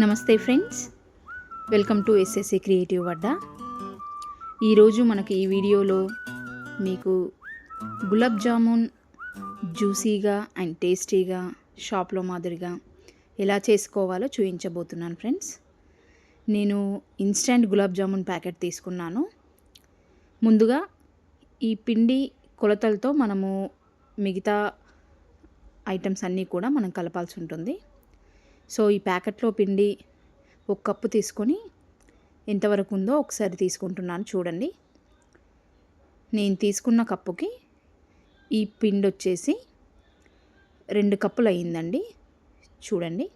నమస్తే friends. Welcome to SSC creative అడ్డా ఈరోజు మనకి ఈ వీడియోలో మీకు గులాబ్ జామున్ జ్యూసీగా అండ్ టేస్టీగా షాప్లో మాదిరిగా ఎలా చేసుకోవాలో చూపించబోతున్నాను ఫ్రెండ్స్. నేను ఇన్స్టంట్ గులాబ్ జామున్ ప్యాకెట్ తీసుకున్నాను. ముందుగా ఈ పిండి కొలతలతో మనము మిగతా ఐటమ్స్ అన్నీ కూడా మనం కలపాల్సి ఉంటుంది. సో ఈ ప్యాకెట్లో పిండి ఒక కప్పు తీసుకొని ఎంతవరకు ఉందో ఒకసారి తీసుకుంటున్నాను చూడండి. నేను తీసుకున్న కప్పుకి ఈ పిండి వచ్చేసి రెండు కప్పులు అయ్యిందండి చూడండి.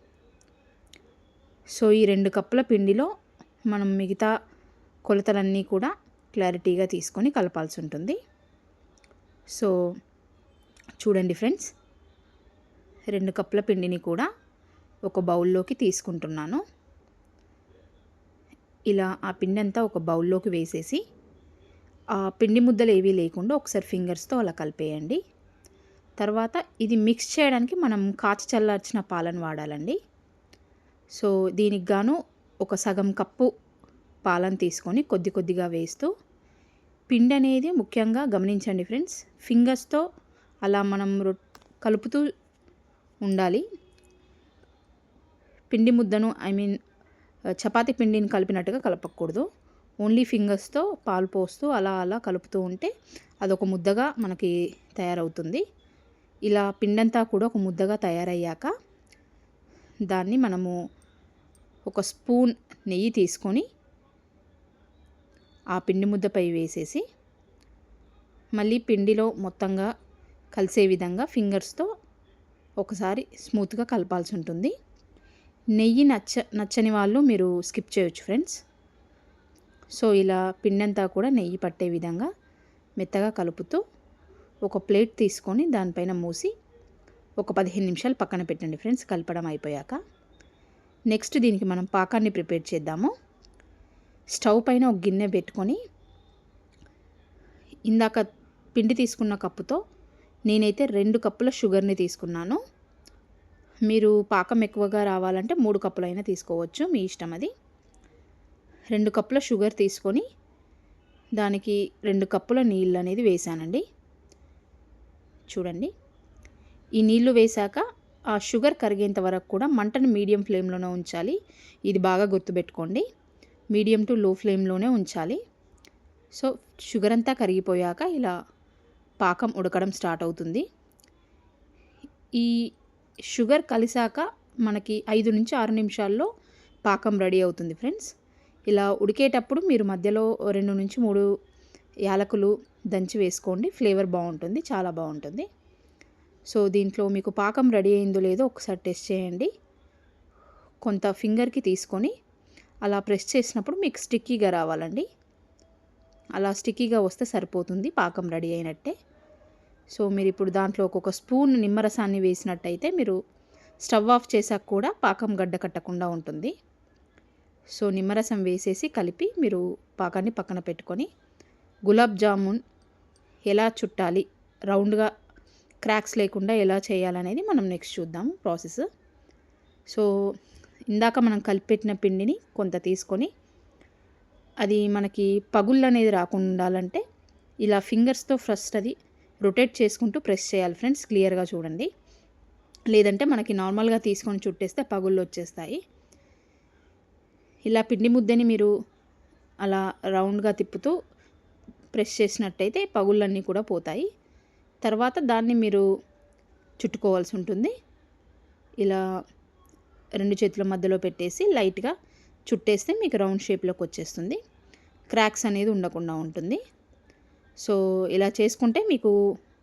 సో ఈ రెండు కప్పుల పిండిలో మనం మిగతా కొలతలన్నీ కూడా క్లారిటీగా తీసుకొని కలపాల్సి ఉంటుంది. సో చూడండి ఫ్రెండ్స్ రెండు కప్పుల పిండిని కూడా ఒక బౌల్లోకి తీసుకుంటున్నాను. ఇలా ఆ పిండి అంతా ఒక బౌల్లోకి వేసేసి ఆ పిండి ముద్దలు ఏవీ లేకుండా ఒకసారి ఫింగర్స్తో అలా కలిపేయండి. తర్వాత ఇది మిక్స్ చేయడానికి మనం కాచి చల్లార్చిన పాలను వాడాలండి. సో దీనికి గాను ఒక సగం కప్పు పాలను తీసుకొని కొద్ది కొద్దిగా వేస్తూ పిండి అనేది ముఖ్యంగా గమనించండి ఫ్రెండ్స్ ఫింగర్స్తో అలా మనం రొ కలుపుతూ ఉండాలి. పిండి ముద్దను ఐ మీన్ చపాతి పిండిని కలిపినట్టుగా కలపకూడదు. ఓన్లీ ఫింగర్స్తో పాలు పోస్తూ అలా అలా కలుపుతూ ఉంటే అదొక ముద్దగా మనకి తయారవుతుంది. ఇలా పిండంతా కూడా ఒక ముద్దగా తయారయ్యాక దాన్ని మనము ఒక స్పూన్ నెయ్యి తీసుకొని ఆ పిండి ముద్దపై వేసేసి మళ్ళీ పిండిలో మొత్తంగా కలిసే విధంగా ఫింగర్స్తో ఒకసారి స్మూత్గా కలపాల్సి ఉంటుంది. నెయ్యి నచ్చ నచ్చని వాళ్ళు మీరు స్కిప్ చేయొచ్చు ఫ్రెండ్స్. సో ఇలా పిండంతా కూడా నెయ్యి పట్టే విధంగా మెత్తగా కలుపుతూ ఒక ప్లేట్ తీసుకొని దానిపైన మూసి ఒక పదిహేను నిమిషాలు పక్కన పెట్టండి ఫ్రెండ్స్ కలపడం అయిపోయాక. నెక్స్ట్ దీనికి మనం పాకాన్ని ప్రిపేర్ చేద్దాము. స్టవ్ పైన ఒక గిన్నె పెట్టుకొని ఇందాక పిండి తీసుకున్న కప్పుతో నేనైతే రెండు కప్పుల షుగర్ని తీసుకున్నాను. మీరు పాకం ఎక్కువగా రావాలంటే మూడు కప్పులైనా తీసుకోవచ్చు మీ ఇష్టం అది. రెండు కప్పుల షుగర్ తీసుకొని దానికి రెండు కప్పుల నీళ్ళు అనేది వేసానండి చూడండి. ఈ నీళ్ళు వేశాక ఆ షుగర్ కరిగేంత వరకు కూడా మంటను మీడియం ఫ్లేమ్లోనే ఉంచాలి. ఇది బాగా గుర్తుపెట్టుకోండి. మీడియం టు లో ఫ్లేమ్లోనే ఉంచాలి. సో షుగర్ అంతా కరిగిపోయాక ఇలా పాకం ఉడకడం స్టార్ట్ అవుతుంది. ఈ షుగర్ కలిసాక మనకి ఐదు నుంచి ఆరు నిమిషాల్లో పాకం రెడీ అవుతుంది ఫ్రెండ్స్. ఇలా ఉడికేటప్పుడు మీరు మధ్యలో రెండు నుంచి మూడు యాలకులు దంచి వేసుకోండి. ఫ్లేవర్ బాగుంటుంది చాలా బాగుంటుంది. సో దీంట్లో మీకు పాకం రెడీ అయిందో లేదో ఒకసారి టెస్ట్ చేయండి. కొంత ఫింగర్కి తీసుకొని అలా ప్రెస్ చేసినప్పుడు మీకు స్టిక్కీగా రావాలండి. అలా స్టిక్కీగా వస్తే సరిపోతుంది పాకం రెడీ అయినట్టే. సో మీరు ఇప్పుడు దాంట్లో ఒక్కొక్క స్పూన్ నిమ్మరసాన్ని వేసినట్టయితే మీరు స్టవ్ ఆఫ్ చేశాక కూడా పాకం గడ్డ కట్టకుండా ఉంటుంది. సో నిమ్మరసం వేసేసి కలిపి మీరు పాకాన్ని పక్కన పెట్టుకొని గులాబ్ జామున్ ఎలా చుట్టాలి రౌండ్గా క్రాక్స్ లేకుండా ఎలా చేయాలనేది మనం నెక్స్ట్ చూద్దాము ప్రాసెస్. సో ఇందాక మనం కలిపెట్టిన పిండిని కొంత తీసుకొని అది మనకి పగుళ్ళు అనేది రాకుండా ఉండాలంటే ఇలా ఫింగర్స్తో ఫస్ట్ అది రొటేట్ చేసుకుంటూ ప్రెస్ చేయాలి ఫ్రెండ్స్ క్లియర్గా చూడండి. లేదంటే మనకి నార్మల్గా తీసుకొని చుట్టేస్తే పగుళ్ళు వచ్చేస్తాయి. ఇలా పిండి ముద్దని మీరు అలా రౌండ్గా తిప్పుతూ ప్రెస్ చేసినట్టయితే పగుళ్ళన్నీ కూడా పోతాయి. తర్వాత దాన్ని మీరు చుట్టుకోవాల్సి ఉంటుంది. ఇలా రెండు చేతుల మధ్యలో పెట్టేసి లైట్గా చుట్టేస్తే మీకు రౌండ్ షేప్లోకి వచ్చేస్తుంది. క్రాక్స్ అనేది ఉండకుండా ఉంటుంది. సో ఇలా చేసుకుంటే మీకు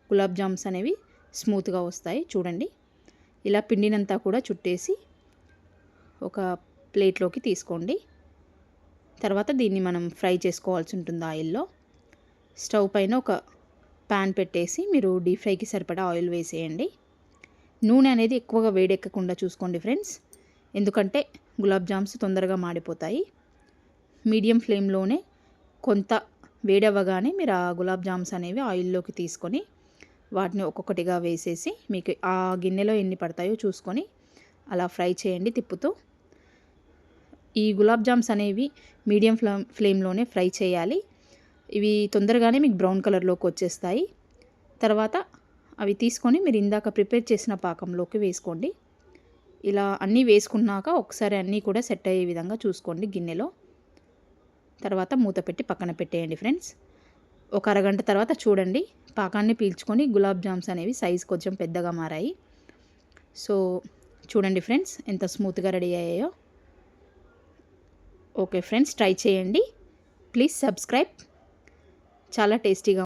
గులాబ్ జామ్స్ అనేవి స్మూత్గా వస్తాయి. చూడండి. ఇలా పిండినంతా కూడా చుట్టేసి ఒక ప్లేట్లోకి తీసుకోండి. తర్వాత దీన్ని మనం ఫ్రై చేసుకోవాల్సి ఉంటుంది ఆయిల్లో. స్టవ్ పైన ఒక ప్యాన్ పెట్టేసి మీరు డీప్ ఫ్రైకి సరిపడా ఆయిల్ వేసేయండి. నూనె అనేది ఎక్కువగా వేడెక్కకుండా చూసుకోండి ఫ్రెండ్స్. ఎందుకంటే గులాబ్ జామ్స్ తొందరగా మాడిపోతాయి. మీడియం ఫ్లేమ్లోనే కొంత వేడవ్వగానే మీరు ఆ గులాబ్ జామ్స్ అనేవి ఆయిల్లోకి తీసుకొని వాటిని ఒక్కొక్కటిగా వేసేసి మీకు ఆ గిన్నెలో ఎన్ని పడతాయో చూసుకొని అలా ఫ్రై చేయండి తిప్పుతూ. ఈ గులాబ్ జామ్స్ అనేవి మీడియం ఫ్లేమ్ ఫ్లేమ్లోనే ఫ్రై చేయాలి. ఇవి తొందరగానే మీకు బ్రౌన్ కలర్లోకి వచ్చేస్తాయి. తర్వాత అవి తీసుకొని మీరు ఇందాక ప్రిపేర్ చేసిన పాకంలోకి వేసుకోండి. ఇలా అన్నీ వేసుకున్నాక ఒకసారి అన్నీ కూడా సెట్ అయ్యే విధంగా చూసుకోండి గిన్నెలో. తర్వాత మూత పెట్టి పక్కన పెట్టేయండి ఫ్రెండ్స్. ఒక అరగంట తర్వాత చూడండి పాకాన్ని పీల్చుకొని గులాబ్ జామ్స్ అనేవి సైజ్ కొంచెం పెద్దగా మారాయి. సో చూడండి ఫ్రెండ్స్ ఎంత స్మూత్గా రెడీ అయ్యాయో. ఓకే ఫ్రెండ్స్ ట్రై చేయండి. Please subscribe. చాలా టేస్టీగా